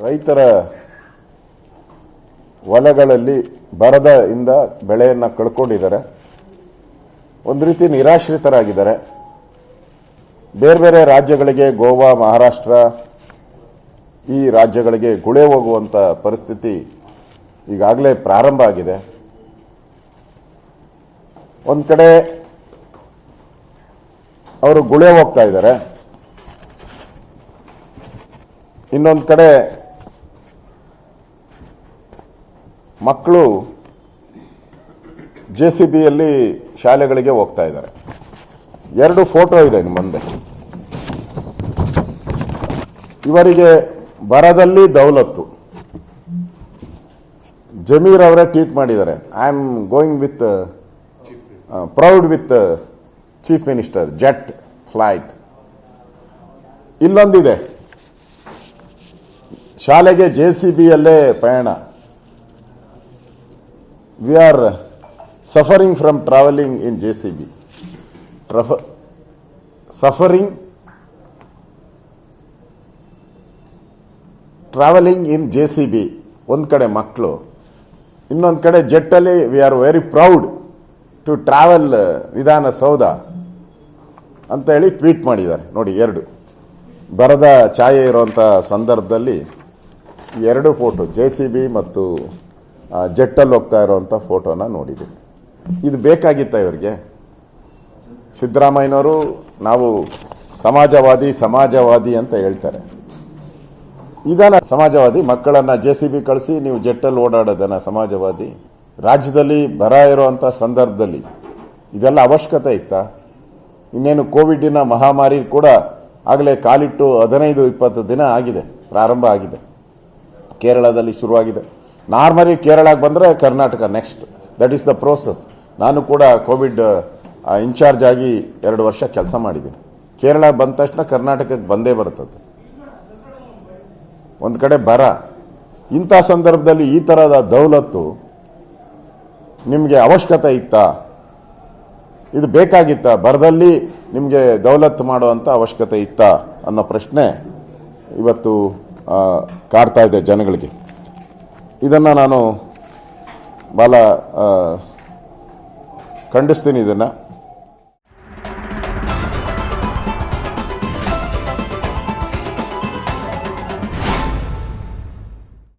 ರೈತರ ಹೊಲಗಳಲ್ಲಿ ಬರದ ಇಂದ ಬೆಳೆಯನ್ನು ಕಳ್ಕೊಂಡಿದ್ದಾರೆ. ಒಂದು ರೀತಿ ನಿರಾಶ್ರಿತರಾಗಿದ್ದಾರೆ. ಬೇರೆ ಬೇರೆ ರಾಜ್ಯಗಳಿಗೆ ಗೋವಾ, ಮಹಾರಾಷ್ಟ್ರ ಈ ರಾಜ್ಯಗಳಿಗೆ ಗುಳೆ ಹೋಗುವಂತ ಪರಿಸ್ಥಿತಿ ಈಗಾಗಲೇ ಪ್ರಾರಂಭ ಆಗಿದೆ. ಒಂದು ಕಡೆ ಅವರು ಗುಳೆ ಹೋಗ್ತಾ ಇದ್ದಾರೆ. ಇನ್ನೊಂದು ಕಡೆ ಮಕ್ಕಳು ಜೆ ಸಿ ಬಿಯಲ್ಲಿ ಶಾಲೆಗಳಿಗೆ ಹೋಗ್ತಾ ಇದ್ದಾರೆ. ಎರಡು ಫೋಟೋ ಇದೆ ನಿಮ್ಮ ಮುಂದೆ. ಇವರಿಗೆ ಬರದಲ್ಲಿ ದೌಲತ್ತು. ಜಮೀರ್ ಅವರೇ ಟ್ವೀಟ್ ಮಾಡಿದ್ದಾರೆ. I am going with proud with chief minister jet flight ಇಲ್ಲೊಂದಿದೆ. ಶಾಲೆಗೆ ಜೆ ಸಿ ಬಿಯಲ್ಲೇ ಪಯಣ. Are suffering from travelling in J C B suffering travelling in J C B ಒಂದು ಕಡೆ ಮಕ್ಕಳು ಇನ್ನೊಂದು ಕಡೆ ಜೆಟ್ಟಲ್ಲಿ we are very proud to travel Vidhana Soudha ಅಂತ ಹೇಳಿ ಟ್ವೀಟ್ ಮಾಡಿದ್ದಾರೆ. ನೋಡಿ, ಎರಡು. ಬರದ ಛಾಯೆ ಇರುವಂಥ ಸಂದರ್ಭದಲ್ಲಿ ಎರಡು ಫೋಟೋ ಜೆ ಸಿ ಬಿ ಮತ್ತು ಜೆಟ್ಟಲ್ಲಿ ಹೋಗ್ತಾ ಇರೋವಂಥ ಫೋಟೋನ ನೋಡಿದ್ದೀನಿ ಇದು ಬೇಕಾಗಿತ್ತ ಇವರಿಗೆ? ಸಿದ್ದರಾಮಯ್ಯನವರು ನಾವು ಸಮಾಜವಾದಿ ಸಮಾಜವಾದಿ ಅಂತ ಹೇಳ್ತಾರೆ. ಇದನ್ನ ಸಮಾಜವಾದಿ, ಮಕ್ಕಳನ್ನ ಜೆ ಸಿ ಬಿ ಕಳಿಸಿ ನೀವು ಜೆಟ್ಟಲ್ಲಿ ಓಡಾಡೋದನ್ನ ಸಮಾಜವಾದಿ. ರಾಜ್ಯದಲ್ಲಿ ಬರ ಇರುವಂತ ಸಂದರ್ಭದಲ್ಲಿ ಇದೆಲ್ಲ ಅವಶ್ಯಕತೆ ಇತ್ತಾ? ಇನ್ನೇನು ಕೋವಿಡ್ನ ಮಹಾಮಾರಿ ಕೂಡ ಆಗಲೇ ಕಾಲಿಟ್ಟು ಹದಿನೈದು, ಇಪ್ಪತ್ತು ದಿನ ಆಗಿದೆ, ಪ್ರಾರಂಭ ಆಗಿದೆ. ಕೇರಳದಲ್ಲಿ ಶುರುವಾಗಿದೆ. ನಾರ್ಮಲಿ ಕೇರಳಕ್ಕೆ ಬಂದರೆ Karnataka next that is the process ನಾನು ಕೂಡ ಕೋವಿಡ್ ಇನ್ಚಾರ್ಜ್ ಆಗಿ ಎರಡು ವರ್ಷ ಕೆಲಸ ಮಾಡಿದ್ದೀನಿ. ಕೇರಳ ಬಂದ ತಕ್ಷಣ ಕರ್ನಾಟಕಕ್ಕೆ ಬಂದೇ ಬರ್ತದೆ. ಒಂದು ಕಡೆ ಬರ. ಇಂಥ ಸಂದರ್ಭದಲ್ಲಿ ಈ ಥರದ ದೌಲತ್ತು ನಿಮಗೆ ಅವಶ್ಯಕತೆ ಇತ್ತಾ? ಇದು ಬೇಕಾಗಿತ್ತ? ಬರದಲ್ಲಿ ನಿಮಗೆ ದೌಲತ್ತು ಮಾಡುವಂಥ ಅವಶ್ಯಕತೆ ಇತ್ತಾ? ಅನ್ನೋ ಪ್ರಶ್ನೆ ಇವತ್ತು ಕಾಡ್ತಾ ಇದೆ ಜನಗಳಿಗೆ. ಇದನ್ನು ನಾನು ಭಾಳ ಖಂಡಿಸ್ತೀನಿ ಇದನ್ನು.